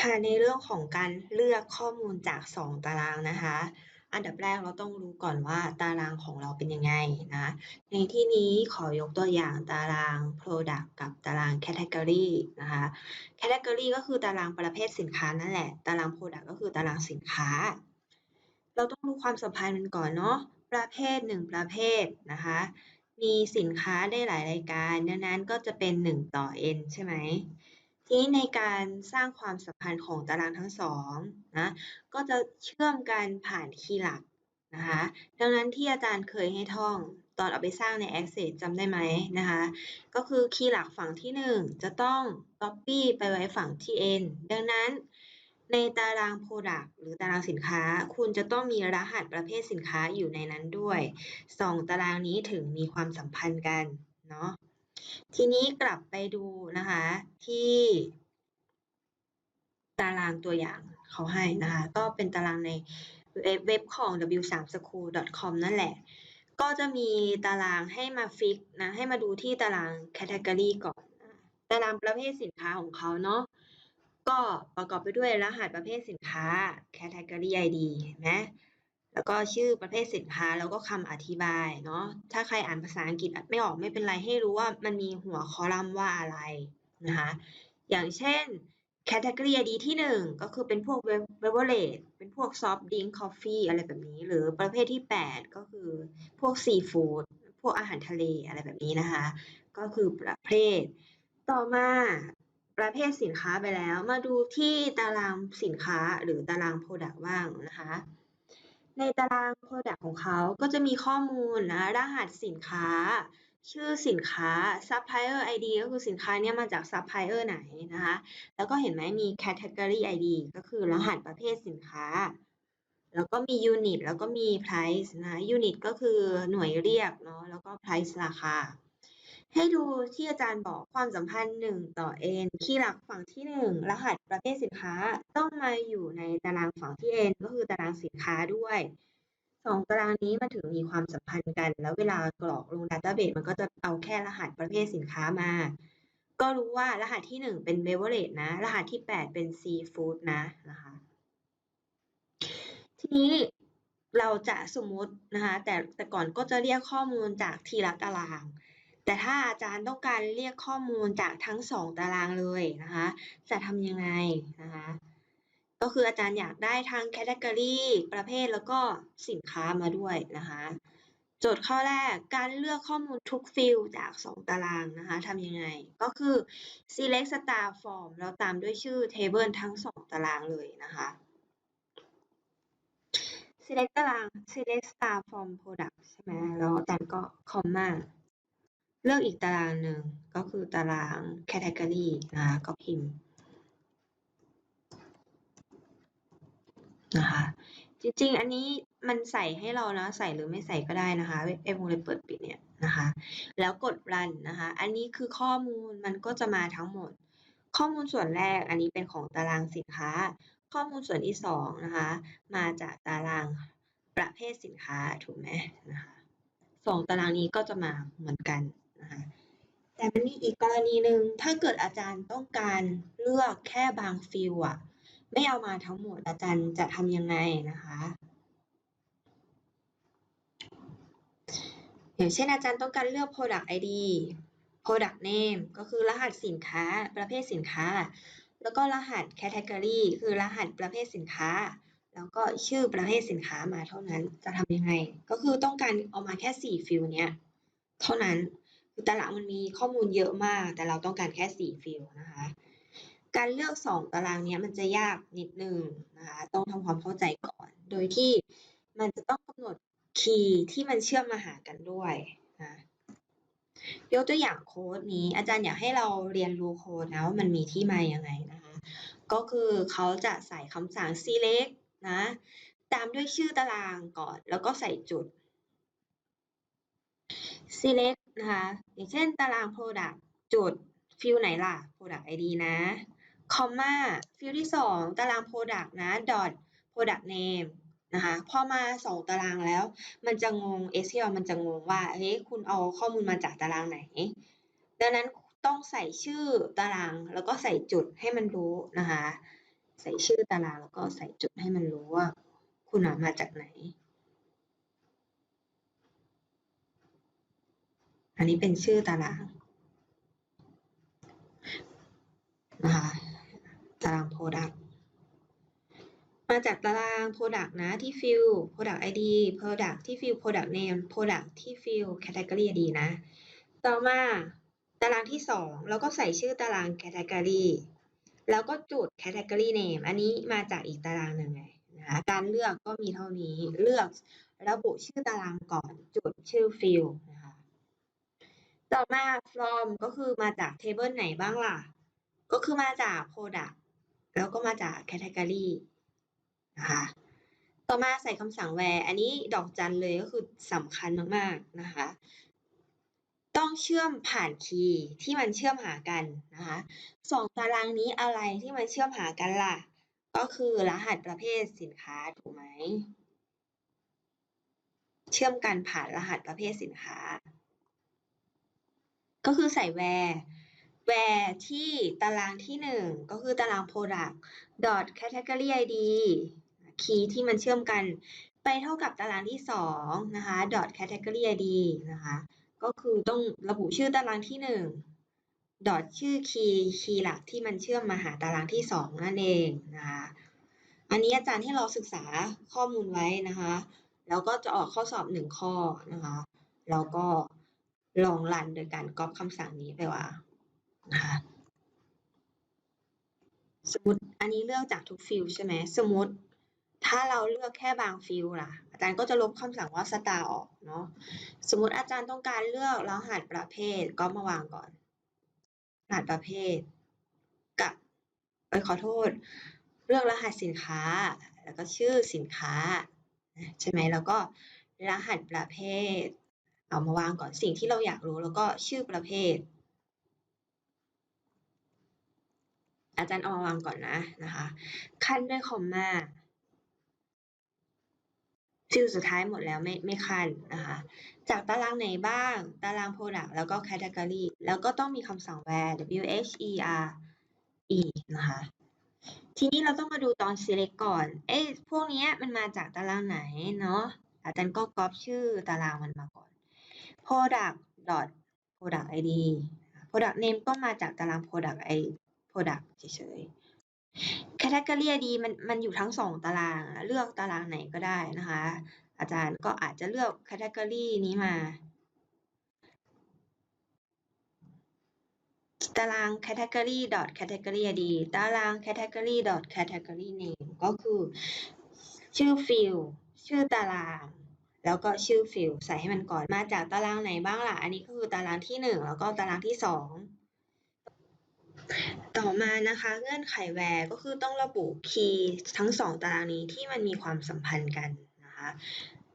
ค่ะในเรื่องของการเลือกข้อมูลจาก 2 ตารางนะคะ อันดับแรกเราต้องรู้ก่อนว่าตารางของเราเป็นยังไงนะในที่นี้ขอยกตัวอย่างตาราง Product กับตาราง Category นะคะ Category ก็คือตารางประเภทสินค้านั่นแหละ ตาราง Product ก็คือตารางสินค้า เราต้องรู้ความสัมพันธ์มันก่อนเนาะประเภท 1 ประเภทนะคะมีสินค้าได้หลายรายการดังนั้นก็จะเป็น 1 ต่อ n ใช่ไหม ทีนี้ในการสร้างความสัมพันธ์ของตารางทั้งสองนะก็จะเชื่อมกันผ่านคีย์หลักนะคะดังนั้นที่อาจารย์เคยให้ท่องตอนเอาไปสร้างใน Access จำได้ไหมนะคะก็คือคีย์หลักฝั่งที่ 1 จะต้อง Copy ไปไว้ฝั่งที่ n ดังนั้นในตาราง Product หรือตารางสินค้า คุณจะต้องมีรหัสประเภทสินค้าอยู่ในนั้นด้วยสองตารางนี้ถึงมีความสัมพันธ์กันเนาะ ทีนี้กลับไปดูนะคะที่ตารางตัวอย่างเขาให้นะคะก็เป็นตารางในเว็บของ w3school.com นั่นแหละ ก็จะมีตารางให้มาฟิกนะให้มาดูที่ตาราง category ก่อนตารางประเภทสินค้าของเขาเนาะก็ประกอบไปด้วยรหัสประเภทสินค้า category ID เห็นไหม แล้วก็ชื่อประเภทสินค้าแล้วก็คำอธิบายเนาะถ้าใครอ่านภาษาอังกฤษไม่ออกไม่เป็นไรให้รู้ว่ามันมีหัวคอลัมน์ว่าอะไรนะคะอย่างเช่น category ID ที่ 1 ก็คือเป็นพวก beverage เป็นพวก soft drink coffee อะไรแบบนี้ หรือประเภทที่ 8 ก็คือพวก seafood พวกอาหารทะเลอะไรแบบนี้นะคะ ก็คือประเภท ต่อมาประเภทสินค้าไปแล้ว มาดูที่ตารางสินค้าหรือตาราง product บ้างนะคะ ในตาราง product ของเขาก็จะมีข้อมูลนะรหัสสินค้า ชื่อสินค้า supplier ID ก็คือสินค้าเนี่ยมาจาก supplier ไหนนะคะ แล้วก็เห็นไหมมี category ID ก็คือรหัสประเภทสินค้า แล้วก็มี unit แล้วก็มี price นะ unit ก็คือหน่วยเรียกเนาะแล้วก็ price ราคา ให้ดูที่อาจารย์บอกความสัมพันธ์ 1 ต่อ n คีย์หลักฝั่งที่ 1 รหัสประเภทสินค้าต้องมาอยู่ในตารางฝั่งที่ n ก็คือตารางสินค้าด้วยสองตารางนี้มันถึงมีความสัมพันธ์กัน แล้วเวลากรอกลงดัตเตอร์เบสมันก็จะเอาแค่รหัสประเภทสินค้ามา ก็รู้ว่ารหัสที่ 1 เป็น beverage นะ รหัสที่ 8 เป็น seafood นะนะคะทีนี้เราจะสมมตินะคะแต่แต่ก่อนก็จะเรียกข้อมูลจากทีละตาราง แต่ถ้าอาจารย์ต้องการเรียกข้อมูลจากทั้งสองตารางเลยนะคะ จะทำยังไงนะคะ ก็คืออาจารย์อยากได้ทั้ง category ประเภทแล้วก็สินค้ามาด้วยนะคะ โจทย์ข้อแรกการเลือกข้อมูลทุกฟิลจาก 2 ตารางนะคะทำยังไง ก็คือ select star form แล้วตามด้วยชื่อ table ทั้ง 2 ตารางเลยนะคะ select ตาราง select star form product ใช่ไหมแล้วอาจารย์ก็ comma เลือกอีกตารางหนึ่งก็คือตาราง category นะคะก็พิมพ์นะคะจริงๆ อันนี้มันใส่ให้เรานะใส่หรือไม่ใส่ก็ได้นะคะไอ้วงเล็บเปิดปิดเนี่ยนะคะ แล้วกด run นะคะ อันนี้คือข้อมูลมันก็จะมาทั้งหมด ข้อมูลส่วนแรกอันนี้เป็นของตารางสินค้า ข้อมูลส่วนที่สองนะคะ มาจากตารางประเภทสินค้าถูกไหมนะคะสองตารางนี้ก็จะมาเหมือนกัน แต่มันมีอีกกรณีหนึ่งถ้าเกิดอาจารย์ต้องการเลือกแค่บางฟิลอะไม่เอามาทั้งหมดอาจารย์จะทำยังไงนะคะอย่างเช่นอาจารย์ต้องการเลือก product ID product name ก็คือรหัสสินค้าประเภทสินค้า แล้วก็รหัส category คือรหัสประเภทสินค้า แล้วก็ชื่อประเภทสินค้ามาเท่านั้นจะทำยังไง ก็คือต้องการเอามาแค่ 4 ฟิลเนี้ย เท่านั้น ตารางมันมีข้อมูลเยอะมาก แต่เราต้องการแค่ 4 ฟิลนะคะ การเลือก 2 ตารางนี้มันจะยากนิดนึงนะคะ ต้องทำความเข้าใจก่อน โดยที่มันจะต้องกำหนดคีย์ที่มันเชื่อมมาหากันด้วยนะยกตัวอย่างโค้ดนี้ อาจารย์อยากให้เราเรียนรู้โค้ดนะว่ามันมีที่มาอย่างไงนะคะ ก็คือเขาจะใส่คำสั่ง select นะ ตามด้วยชื่อตารางก่อน แล้วก็ใส่จุด select นะคะอย่างเช่นตาราง product จุดฟิลไหนล่ะ product id นะ comma ฟิลที่ 2 ตาราง product นะ dot product name นะคะพอมา 2 ตารางแล้ว มันจะงง SQL มันจะงงว่าเฮ้ยคุณเอาข้อมูลมาจากตารางไหน ดังนั้นต้องใส่ชื่อตารางแล้วก็ใส่จุดให้มันรู้นะคะ ใส่ชื่อตารางแล้วก็ใส่จุดให้มันรู้ว่า คุณอะมาจากไหน อันนี้เป็นชื่อตารางนะคะตาราง product มาจากตาราง product นะที่ field product id product ที่ field product name product ที่ field category id นะ ต่อมาตารางที่สองเราก็ใส่ชื่อตาราง category แล้วก็จุด category name อันนี้มาจากอีกตารางหนึ่งไงนะคะการเลือกก็มีเท่านี้เลือกระบุชื่อตารางก่อนจุดชื่อ field นะ ต่อมา from ก็คือมาจาก table ไหนบ้างล่ะ ก็คือมาจาก product แล้วก็มาจาก category นะคะต่อมาใส่คำสั่ง where อันนี้ดอกจันเลยก็คือสำคัญมากๆนะคะ ต้องเชื่อมผ่านคีย์ที่มันเชื่อมหากันนะคะสองตารางนี้อะไรที่มันเชื่อมหากันล่ะ ก็คือรหัสประเภทสินค้าถูกไหม เชื่อมกันผ่านรหัสประเภทสินค้า ก็คือใส่ where where ที่ตารางที่หนึ่งก็คือตาราง product dot category id คีย์ที่มันเชื่อมกันไปเท่ากับตารางที่สองนะคะ dot category id นะคะ ก็คือต้องระบุชื่อตารางที่หนึ่งชื่อคีย์คีย์หลักที่มันเชื่อมมาหาตารางที่สองนั่นเองนะคะ อันนี้อาจารย์ให้เราศึกษาข้อมูลไว้นะคะ แล้วก็จะออกข้อสอบหนึ่งข้อนะคะ แล้วก็ ลองรันโดยการก๊อปคำสั่งนี้ไปว่านะคะสมมติอันนี้เลือกจากทุกฟิลด์ใช่ไหมสมมติ ถ้าเราเลือกแค่บางฟิลด์ล่ะ อาจารย์ก็จะลบคำสั่งว่า star ออกเนาะสมมติอาจารย์ต้องการเลือกรหัสประเภทก็มาวางก่อน รหัสประเภท กับไปขอโทษ เลือกรหัสสินค้า แล้วก็ชื่อสินค้า ใช่ไหมแล้วก็รหัสประเภท เอามาวางก่อนสิ่งที่เราอยากรู้แล้วก็ชื่อประเภท อาจารย์เอามาวางก่อนนะนะคะขั้นด้วยคอมมาฟิลสุดท้ายหมดแล้วไม่ไม่คันนะคะ จากตารางไหนบ้าง ตาราง product แล้วก็ category แล้วก็ต้องมีคำสั่ง where w h e r e นะคะ ทีนี้เราต้องมาดูตอน select ก่อน เอ๊ะพวกนี้มันมาจากตารางไหนเนาะอาจารย์ก็ก๊อปชื่อตารางมันมาก่อน product dot product id product name ก็มาจากตาราง product id product เฉยๆ category id มันมันอยู่ทั้งสองตาราง เลือกตารางไหนก็ได้นะคะ อาจารย์ก็อาจจะเลือก category นี้มา ตาราง category dot category id ตาราง category dot category name ก็คือชื่อฟิลชื่อตาราง แล้วก็ชื่อฟิลใส่ให้มันก่อนมาจากตารางไหนบ้างล่ะ อันนี้ก็คือตารางที่หนึ่งแล้วก็ตารางที่สองต่อมานะคะเงื่อนไขแวร์ก็คือต้องระบุคีย์ทั้งสองตารางนี้ที่มันมีความสัมพันธ์กันนะคะ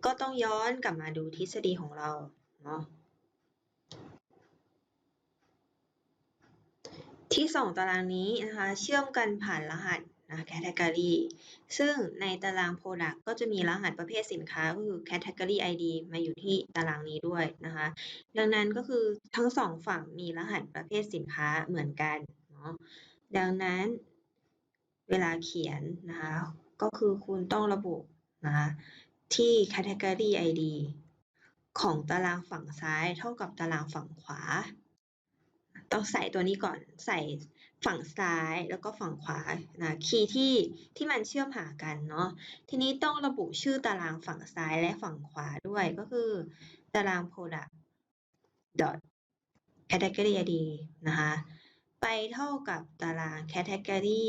ก็ต้องย้อนกลับมาดูทฤษฎีของเราเนาะที่สองตารางนี้นะคะเชื่อมกันผ่านรหัส นะ category ซึ่งในตาราง product ก็จะมีรหัสประเภทสินค้าก็คือ category id มาอยู่ที่ตารางนี้ด้วยนะคะ ดังนั้นก็คือทั้งสองฝั่งมีรหัสประเภทสินค้าเหมือนกันเนาะ ดังนั้นเวลาเขียนนะคะ ก็คือคุณต้องระบุนะคะที่ category id ของตารางฝั่งซ้ายเท่ากับตารางฝั่งขวา ต้องใส่ตัวนี้ก่อนใส่ ฝั่งซ้ายแล้วก็ฝั่งขวานะคีย์ที่ที่มันเชื่อมหากันเนาะทีนี้ต้องระบุชื่อตารางฝั่งซ้ายและฝั่งขวาด้วยก็คือ ตาราง product dot category id นะคะไปเท่ากับตาราง category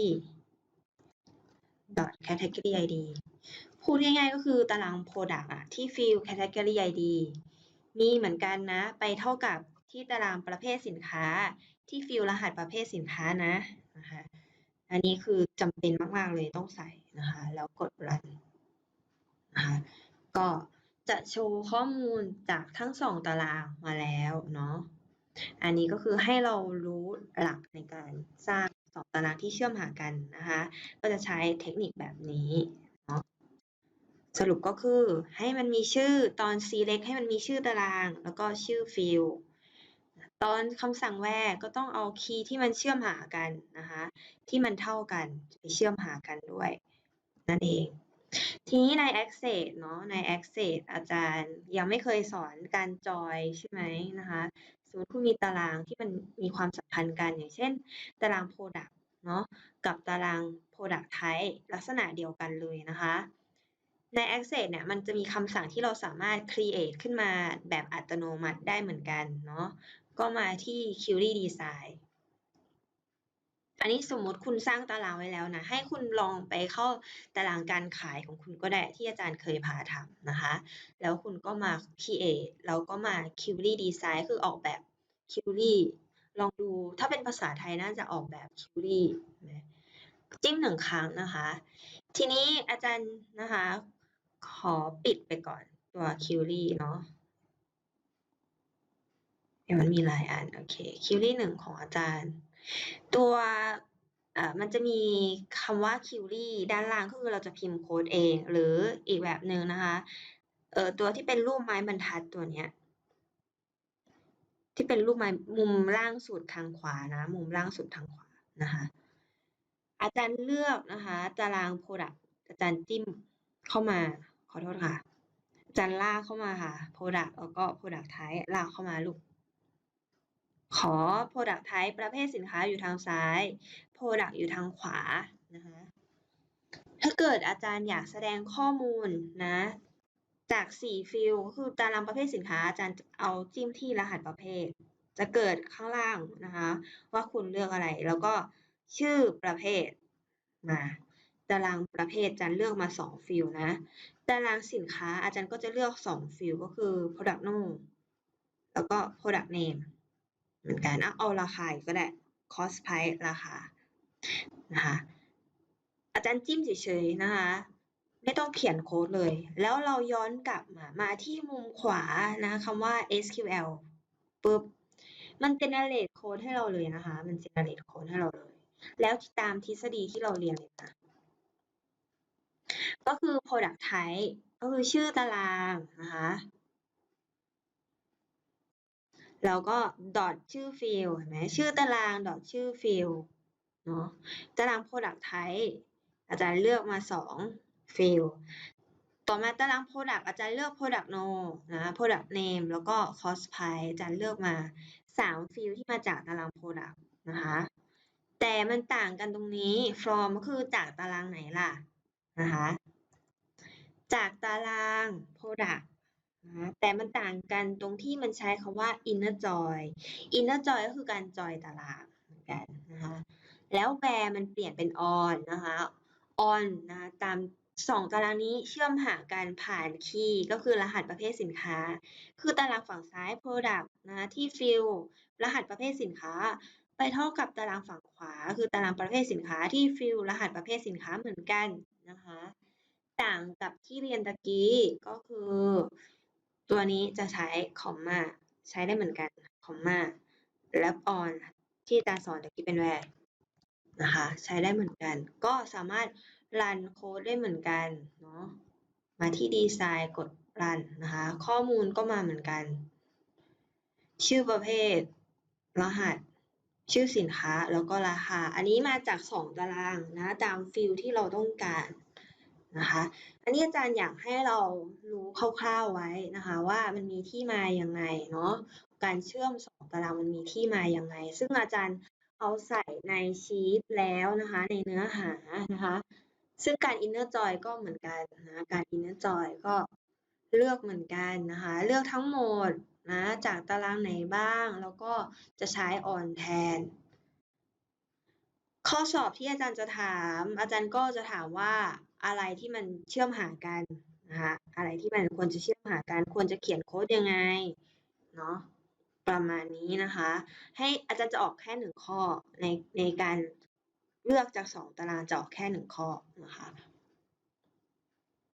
dot category id พูดง่ายๆก็คือตาราง product อะที่ field category id มีเหมือนกันนะ ไปเท่ากับที่ตารางประเภทสินค้า ที่ฟิลรหัสประเภทสินค้านะนะคะอันนี้คือจำเป็นมาก ๆ เลยต้องใส่นะคะแล้วกดรันนะคะก็จะโชว์ข้อมูลจากทั้งสองตารางมาแล้วเนาะอันนี้ก็คือให้เรารู้หลักในการสร้างสองตารางที่เชื่อมหากันนะคะก็จะใช้เทคนิคแบบนี้เนาะสรุปก็คือให้มันมีชื่อตอน select ให้มันมีชื่อตาราง แล้วก็ชื่อฟิล ตอนคำสั่ง where ก็ต้องเอาคีย์ที่มันเชื่อมหากันนะคะที่มันเท่ากันไปเชื่อมหากันด้วยนั่นเอง ทีนี้ใน Access เนาะใน Access อาจารย์ยังไม่เคยสอนการจอยใช่ไหมนะคะสมมติคุณมีตารางที่มันมีความสัมพันธ์กันอย่างเช่น ตาราง Product เนาะกับตาราง Product Type ลักษณะเดียวกันเลยนะคะใน Access เนี่ยมันจะมีคำสั่งที่เราสามารถ create ขึ้นมาแบบอัตโนมัติได้เหมือนกันเนาะ ก็มาที่ Query Design อันนี้สมมติคุณสร้างตารางไว้แล้วนะ ให้คุณลองไปเข้าตารางการขายของคุณก็ได้ที่อาจารย์เคยพาทำนะคะ แล้วคุณก็มา create แล้วก็มา query design คือออกแบบ query ลองดูถ้าเป็นภาษาไทยน่าจะออกแบบ query จิ้มหนึ่งครั้งนะคะ ทีนี้อาจารย์นะคะ ขอปิดไปก่อนตัว query เนาะ เดี๋ยวมันมีหลายอันโอเค query หนึ่งของอาจารย์ ตัวมันจะมีคำว่า query ด้านล่างก็คือเราจะพิมพ์โค้ดเอง หรืออีกแบบหนึ่งนะคะเอ่อตัวที่เป็นรูปไม้บรรทัดตัวเนี้ยที่เป็นรูปไม้มุมล่างสุดทางขวานะ มุมล่างสุดทางขวานะคะอาจารย์เลือกนะคะตาราง product อาจารย์จิ้มเข้ามาขอโทษค่ะอาจารย์ลากเข้ามาค่ะ product แล้วก็ product type ลากเข้ามาลูก ขอ product type ประเภทสินค้าอยู่ทางซ้าย product อยู่ทางขวานะคะถ้าเกิดอาจารย์อยากแสดงข้อมูลนะจากสี่ฟิลก็คือตารางประเภทสินค้าอาจารย์เอาจิ้มที่รหัสประเภท จะเกิดข้างล่างนะคะว่าคุณเลือกอะไร แล้วก็ชื่อประเภทมาตารางประเภทอาจารย์เลือกมาสองฟิลนะ ตารางสินค้าอาจารย์ก็จะเลือกสองฟิลก็คือ product name แล้วก็ product name เหมือนกันเอาราคาก็ได้ cost price ราคานะคะอาจารย์จิ้มเฉยๆนะคะไม่ต้องเขียนโค้ดเลย แล้วเราย้อนกลับมามาที่มุมขวานะคำว่า SQL ปุ๊บมัน generate โค้ดให้เราเลยนะคะ มัน generate โค้ดให้เราเลย แล้วตามทฤษฎีที่เราเรียนเลยนะก็คือ product type ก็คือชื่อตารางนะคะ แล้วก็ dot ชื่อฟิลเห็นไหมชื่อตาราง dot ชื่อฟิลเนาะตาราง product type อาจารย์เลือกมาสองฟิลต่อมาตาราง product อาจารย์เลือก product no นะ product name แล้วก็ cost price อาจารย์เลือกมาสามฟิลที่มาจากตาราง product นะคะแต่มันต่างกันตรงนี้ from ก็คือจากตารางไหนล่ะนะคะจากตาราง product แต่มันต่างกันตรงที่มันใช้คำว่า inner join inner join ก็คือการจอยตารางเหมือนกันนะคะ แล้ว where มันเปลี่ยนเป็น on นะคะ on นะตามสองตารางนี้เชื่อมหากันผ่านคีย์ก็คือรหัสประเภทสินค้า คือตารางฝั่งซ้าย product นะที่ field รหัสประเภทสินค้า ไปเท่ากับตารางฝั่งขวา คือตารางประเภทสินค้าที่ field รหัสประเภทสินค้าเหมือนกันนะคะ ต่างกับที่เรียนตะกี้ก็คือ ตัวนี้จะใช้คอมมาใช้ได้เหมือนกันคอมมาแล้ว on ที่อาจารย์สอนตะกี้เป็น where นะคะใช้ได้เหมือนกัน ก็สามารถรันโค้ดได้เหมือนกันเนาะมาที่ดีไซน์กดรันนะคะข้อมูลก็มาเหมือนกัน ชื่อประเภท รหัส ชื่อสินค้าแล้วก็ราคา อันนี้มาจากสองตารางนะตามฟิลที่เราต้องการ นะคะ อันนี้อาจารย์อยากให้เรารู้คร่าวๆไว้นะคะ ว่ามันมีที่มาอยังไงเนาะการเชื่อมสองตารางมันมีที่มาอยังไง ซึ่งอาจารย์เอาใส่ในชีตแล้วนะคะ ในเนื้อหานะคะ ซึ่งการ inner join ก็เหมือนกันนะการ inner join ก็เลือกเหมือนกันนะคะ เลือกทั้งหมดนะจากตารางไหนบ้าง แล้วก็จะใช้ on แทน ข้อสอบที่อาจารย์จะถาม อาจารย์ก็จะถามว่า อะไรที่มันเชื่อมหากันนะคะอะไรที่มันควรจะเชื่อมหากัน ควรจะเขียนโค้ดยังไงเนาะประมาณนี้นะคะ ให้อาจารย์จะออกแค่หนึ่งข้อในในการเลือกจากสองตารางจะออกแค่หนึ่งข้อนะคะ